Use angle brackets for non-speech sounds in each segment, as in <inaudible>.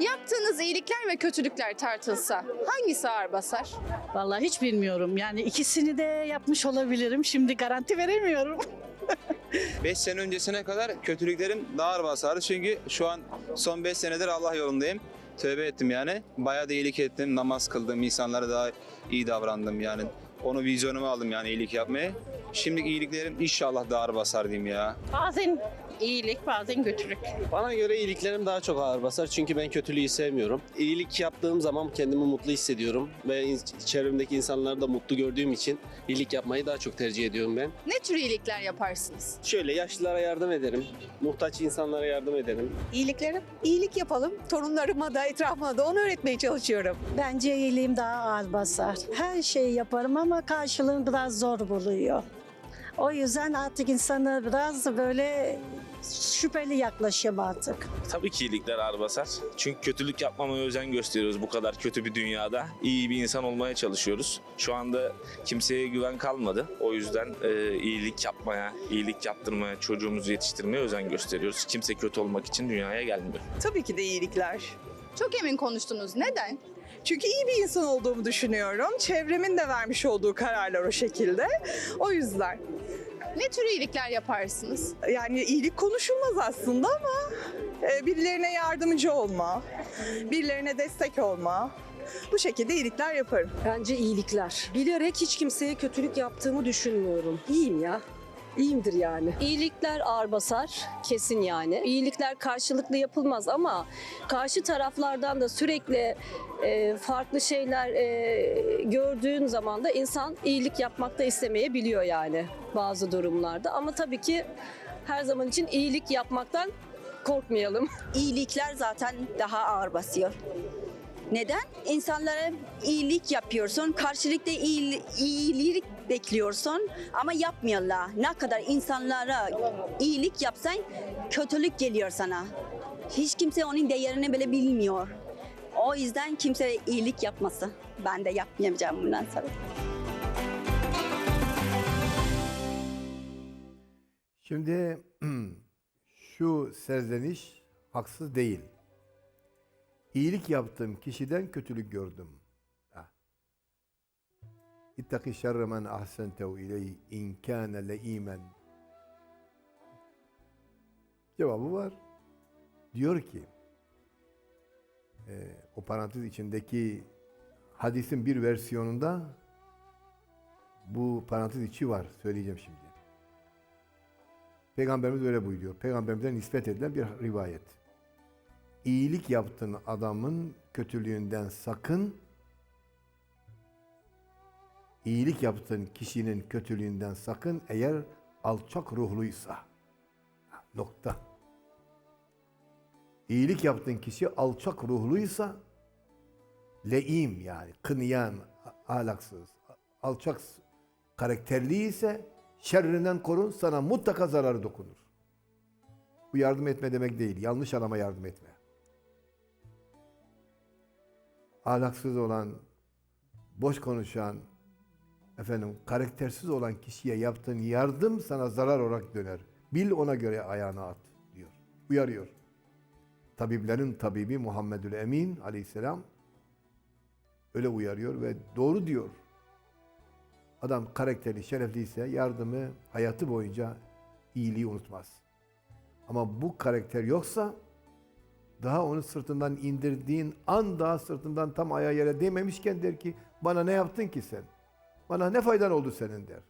Yaptığınız iyilikler ve kötülükler tartılsa hangisi ağır basar? Vallahi hiç bilmiyorum. Yani ikisini de yapmış olabilirim. Şimdi garanti veremiyorum. <laughs> 5 sene öncesine kadar kötülüklerim daha ağır basardı. Çünkü şu an son 5 senedir Allah yolundayım. Tövbe ettim yani. Bayağı da iyilik ettim. Namaz kıldım. insanlara daha iyi davrandım yani. Onu vizyonuma aldım yani iyilik yapmayı. Şimdiki iyiliklerim inşallah daha ağır basar diyeyim ya. Bazen iyilik, bazen kötülük. Bana göre iyiliklerim daha çok ağır basar çünkü ben kötülüğü sevmiyorum. İyilik yaptığım zaman kendimi mutlu hissediyorum ve çevremdeki insanları da mutlu gördüğüm için iyilik yapmayı daha çok tercih ediyorum ben. Ne tür iyilikler yaparsınız? Şöyle yaşlılara yardım ederim, muhtaç insanlara yardım ederim. İyiliklerim, iyilik yapalım. Torunlarıma da etrafıma da onu öğretmeye çalışıyorum. Bence iyiliğim daha ağır basar. Her şeyi yaparım ama karşılığını biraz zor buluyor. O yüzden artık insana biraz böyle şüpheli yaklaşıyorum artık. Tabii ki iyilikler ağır basar. Çünkü kötülük yapmamaya özen gösteriyoruz bu kadar kötü bir dünyada. İyi bir insan olmaya çalışıyoruz. Şu anda kimseye güven kalmadı. O yüzden e, iyilik yapmaya, iyilik yaptırmaya, çocuğumuzu yetiştirmeye özen gösteriyoruz. Kimse kötü olmak için dünyaya gelmiyor. Tabii ki de iyilikler. Çok emin konuştunuz. Neden? Çünkü iyi bir insan olduğumu düşünüyorum. Çevremin de vermiş olduğu kararlar o şekilde. O yüzden Ne tür iyilikler yaparsınız? yani iyilik konuşulmaz aslında ama e, birilerine yardımcı olma, birilerine destek olma. Bu şekilde iyilikler yaparım. Bence iyilikler. Bilerek hiç kimseye kötülük yaptığımı düşünmüyorum. İyiyim ya. İyiyimdir yani. İyilikler ağır basar kesin yani. İyilikler karşılıklı yapılmaz ama karşı taraflardan da sürekli e, farklı şeyler e, gördüğün zaman da insan iyilik yapmak da istemeyebiliyor yani bazı durumlarda. Ama tabii ki her zaman için iyilik yapmaktan korkmayalım. İyilikler zaten daha ağır basıyor. Neden? İnsanlara iyilik yapıyorsun, karşılıklı iyil- iyilik bekliyorsun ama yapmıyorlar. Ne kadar insanlara iyilik yapsan kötülük geliyor sana. Hiç kimse onun değerini bile bilmiyor. O yüzden kimse iyilik yapması. Ben de yapmayacağım bundan sonra. Şimdi <clears throat> şu serzeniş haksız değil. İyilik yaptığım kişiden kötülük gördüm. Ha. İttaki şerre men ahsentehu ileyhi in kâne leimen. Cevabı var. Diyor ki e, o parantez içindeki hadisin bir versiyonunda bu parantez içi var. Söyleyeceğim şimdi. Peygamberimiz öyle buyuruyor. Peygamberimizden nispet edilen bir rivayet. İyilik yaptığın adamın kötülüğünden sakın, iyilik yaptığın kişinin kötülüğünden sakın eğer alçak ruhluysa. Nokta. İyilik yaptığın kişi alçak ruhluysa, leim yani kınayan, ahlaksız, alçak karakterli ise şerrinden korun sana mutlaka zararı dokunur. Bu yardım etme demek değil. Yanlış adama yardım etme. Ahlaksız olan, boş konuşan, efendim karaktersiz olan kişiye yaptığın yardım sana zarar olarak döner. Bil ona göre ayağını at diyor. Uyarıyor. Tabiplerin tabibi Muhammedül Emin aleyhisselam öyle uyarıyor ve doğru diyor. Adam karakteri şerefliyse yardımı hayatı boyunca iyiliği unutmaz. Ama bu karakter yoksa daha onu sırtından indirdiğin an daha sırtından tam ayağı yere değmemişken der ki bana ne yaptın ki sen? Bana ne faydan oldu senin der.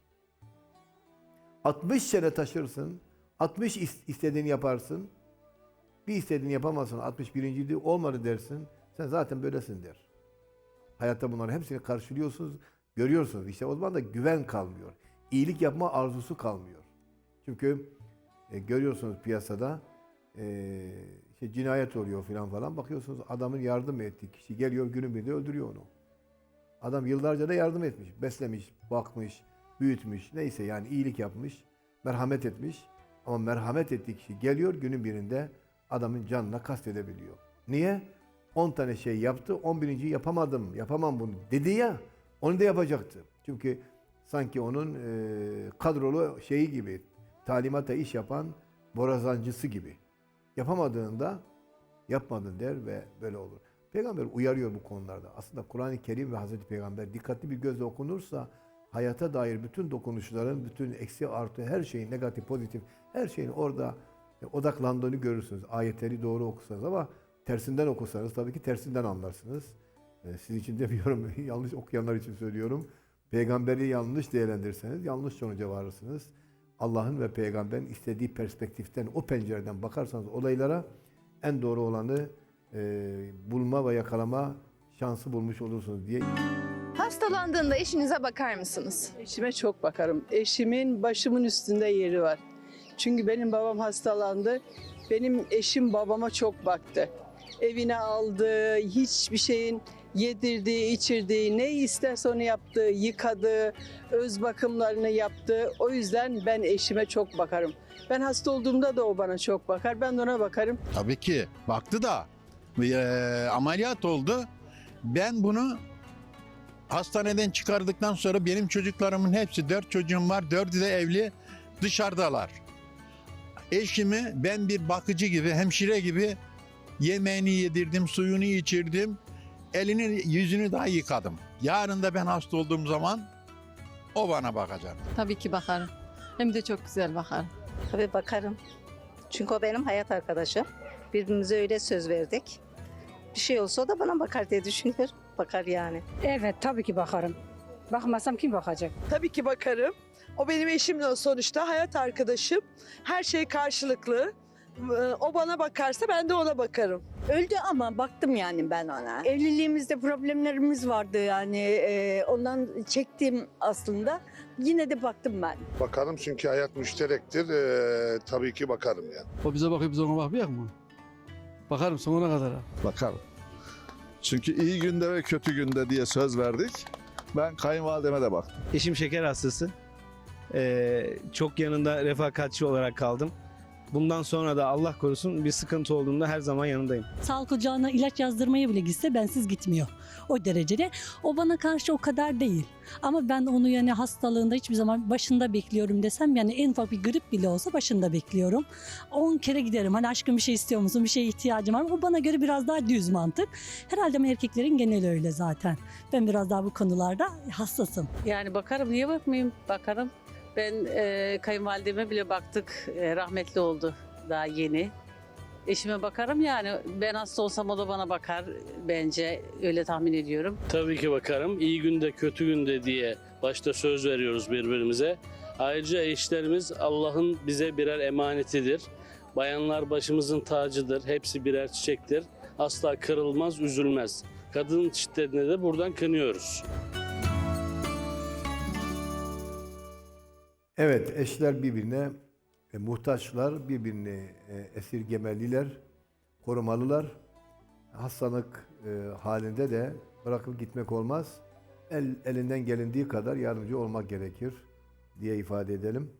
60 sene taşırsın, 60 is- istediğini yaparsın, bir istediğini yapamazsın, 61. de olmadı dersin, sen zaten böylesin der. Hayatta bunların hepsini karşılıyorsunuz, görüyorsunuz. İşte o zaman da güven kalmıyor. İyilik yapma arzusu kalmıyor. Çünkü e, görüyorsunuz piyasada e, işte cinayet oluyor falan falan. Bakıyorsunuz adamın yardım ettiği kişi geliyor günün birinde öldürüyor onu. Adam yıllarca da yardım etmiş, beslemiş, bakmış, büyütmüş. Neyse yani iyilik yapmış, merhamet etmiş. Ama merhamet ettiği kişi geliyor günün birinde adamın canına kastedebiliyor. Niye? 10 tane şey yaptı, 11. yapamadım, yapamam bunu dedi ya, onu da yapacaktı. Çünkü sanki onun e, kadrolu şeyi gibi, talimata iş yapan borazancısı gibi. Yapamadığında yapmadın der ve böyle olur. Peygamber uyarıyor bu konularda. Aslında Kur'an-ı Kerim ve Hazreti Peygamber dikkatli bir gözle okunursa hayata dair bütün dokunuşların, bütün eksi artı her şeyin negatif pozitif her şeyin orada e, odaklandığını görürsünüz. Ayetleri doğru okursanız ama tersinden okursanız tabii ki tersinden anlarsınız. E, Siz için demiyorum, <laughs> yanlış okuyanlar için söylüyorum. Peygamberi yanlış değerlendirirseniz yanlış sonuca varırsınız. Allah'ın ve peygamberin istediği perspektiften, o pencereden bakarsanız olaylara en doğru olanı e, bulma ve yakalama şansı bulmuş olursunuz diye Hastalandığında eşinize bakar mısınız? Eşime çok bakarım. Eşimin başımın üstünde yeri var. Çünkü benim babam hastalandı. Benim eşim babama çok baktı. Evine aldı, hiçbir şeyin yedirdiği, içirdiği, ne isterse onu yaptı, yıkadı, öz bakımlarını yaptı. O yüzden ben eşime çok bakarım. Ben hasta olduğumda da o bana çok bakar. Ben de ona bakarım. Tabii ki baktı da eee, ameliyat oldu. Ben bunu hastaneden çıkardıktan sonra benim çocuklarımın hepsi dört çocuğum var. Dördü de evli dışarıdalar. Eşimi ben bir bakıcı gibi, hemşire gibi yemeğini yedirdim, suyunu içirdim. Elini yüzünü daha yıkadım. Yarın da ben hasta olduğum zaman o bana bakacak. Tabii ki bakarım. Hem de çok güzel bakarım. Tabii bakarım. Çünkü o benim hayat arkadaşım. Birbirimize öyle söz verdik. Bir şey olsa o da bana bakar diye düşünüyorum. Bakar yani. Evet tabii ki bakarım. Bakmasam kim bakacak? Tabii ki bakarım. O benim eşim sonuçta hayat arkadaşım. Her şey karşılıklı. O bana bakarsa ben de ona bakarım. Öldü ama baktım yani ben ona. Evliliğimizde problemlerimiz vardı yani e, ondan çektim aslında. Yine de baktım ben. Bakarım çünkü hayat müşterektir. Ee, tabii ki bakarım yani. O bize bakıyor biz ona bakmıyor mu? Bakarım sonuna kadar. Bakarım. Çünkü iyi günde ve kötü günde diye söz verdik. Ben kayınvalideme de baktım. Eşim şeker hastası. Ee, çok yanında refakatçi olarak kaldım. Bundan sonra da Allah korusun bir sıkıntı olduğunda her zaman yanındayım. Sağlık ocağına ilaç yazdırmaya bile gitse bensiz gitmiyor. O derecede. O bana karşı o kadar değil. Ama ben onu yani hastalığında hiçbir zaman başında bekliyorum desem yani en ufak bir grip bile olsa başında bekliyorum. 10 kere giderim. Hani aşkım bir şey istiyor musun? Bir şeye ihtiyacım var mı? O bana göre biraz daha düz mantık. Herhalde ama erkeklerin geneli öyle zaten. Ben biraz daha bu konularda hassasım. Yani bakarım niye bakmayayım bakarım. Ben e, kayınvalideme bile baktık e, rahmetli oldu daha yeni. Eşime bakarım yani ben hasta olsam o da bana bakar bence öyle tahmin ediyorum. Tabii ki bakarım. İyi günde kötü günde diye başta söz veriyoruz birbirimize. Ayrıca eşlerimiz Allah'ın bize birer emanetidir. Bayanlar başımızın tacıdır. Hepsi birer çiçektir. Asla kırılmaz, üzülmez. Kadın şiddetine de buradan kınıyoruz. Evet, eşler birbirine e, muhtaçlar, birbirini e, esirgemeliler, korumalılar. Hastalık e, halinde de bırakıp gitmek olmaz. El, elinden gelindiği kadar yardımcı olmak gerekir diye ifade edelim.